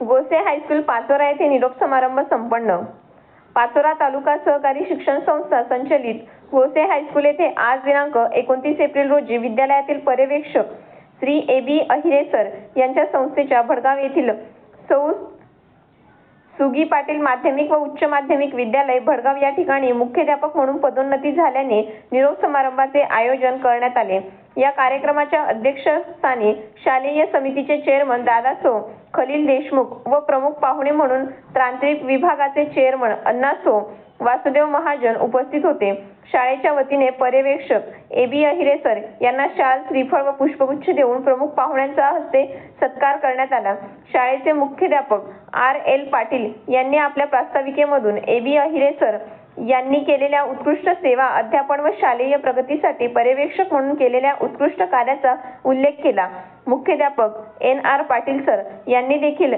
गोसे high school Pachora येथे निरोप समारंभ संपन्न. पाचोरा तालुका सहकारी शिक्षण संस्था संचलित गोसे हायस्कूल येथे आज दिनांक एकोणतीस एप्रिल रोजी विद्यालयातील पर्यवेक्षक Shri A B Ahire sir यांच्या संस्थेच्या भडगाव येथील सौ सुगी पाटील माध्यमिक व उच्च माध्यमिक विद्यालय भडगाव या ठिकाणी मुख्याध्यापक म्हणून पदोन्नती झाल्याने निरोप समारंभाचे आयोजन करण्यात आले. या कार्यक्रमाच्या अध्यक्षस्थानी शालेय समितीचे चेअरमन दादा सो खलील देशमुख व प्रमुख पाहुणे म्हणून तांत्रिक विभागाचे चेअरमन अण्णासो वासुदेव महाजन उपस्थित होते. शाळेच्या वतीने पर्यवेक्षक ए बी अहिरे सर यांना शाल श्रीफळ व पुष्पगुच्छ देऊन प्रमुख पाहुण्यांचा हस्ते सत्कार करण्यात आला. शाळेचे मुख्याध्यापक आर एल पाटील यांनी आपल्या प्रास्ताविकेमधून ए बी अहिरे सर यांनी केलेल्या उत्कृष्ट सेवा अध्यापन व शालेय प्रगतीसाठी पर्यवेक्षक म्हणून केलेल्या उत्कृष्ट कार्याचा उल्लेख केला. मुख्याध्यापक एन आर पाटील सर यांनी देखील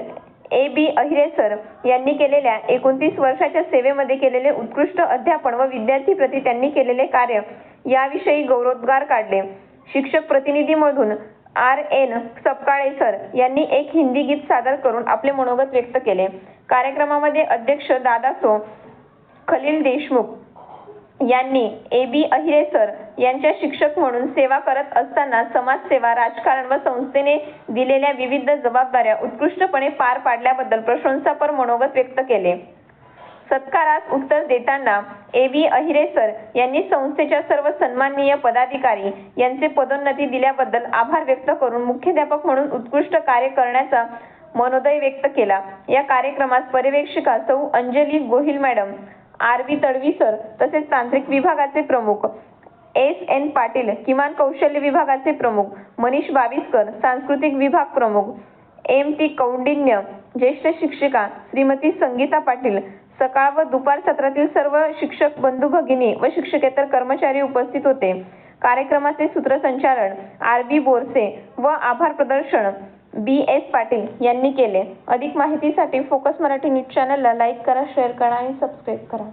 ए बी अहिरे सर यांनी केलेल्या एकोणतीस वर्षाच्या सेवेमध्ये केलेले उत्कृष्ट अध्यापन व विद्यार्थी प्रति त्यांनी केलेले कार्य याविषयी गौरवोद्गार काढले. शिक्षक प्रतिनिधीमधून आर एन सपकाळे सर यांनी एक हिंदी गीत सादर करून आपले मनोगत व्यक्त केले. कार्यक्रमामध्ये अध्यक्ष दादासो खलील देशमुख यांनी ए बी अहिरेसर यांच्या शिक्षक म्हणून सेवा करत असताना समाजसेवा राजकारण व संस्थेने दिलेल्या विविध जबाबदाऱ्या उत्कृष्टपणे पार पाडल्याबद्दल प्रशंसापर मनोगत व्यक्त केले. सत्कारास उत्तर देताना ए बी अहिरेसर यांनी संस्थेच्या सर्व सन्माननीय पदाधिकारी यांचे पदोन्नती दिल्याबद्दल आभार व्यक्त करून मुख्याध्यापक म्हणून उत्कृष्ट कार्य करण्याचा मनोदय व्यक्त केला. या कार्यक्रमास पर्यवेक्षिका सौ Anjali Gohil madam R V Tadvi sir तसेच तांत्रिक विभागाचे प्रमुख. एस. एन. पाटील किमान कौशल्य विभागाचे प्रमुख. मनीष बाविस्कर सांस्कृतिक विभाग प्रमुख. एम. टी. कौंडिन्य ज्येष्ठ शिक्षिका. श्रीमती संगीता पाटील सकाळ व दुपार सत्रातील सर्व शिक्षक बंधू भगिनी व शिक्षकेतर कर्मचारी उपस्थित होते. कार्यक्रमाचे सूत्रसंचालन आर. बी. बोरसे व आभार प्रदर्शन. बी. एस. पाटील यांनी केले. अधिक माहितीसाठी फोकस मराठी न्यूज चॅनलला लाईक करा शेअर करा आणि सबस्क्राईब करा.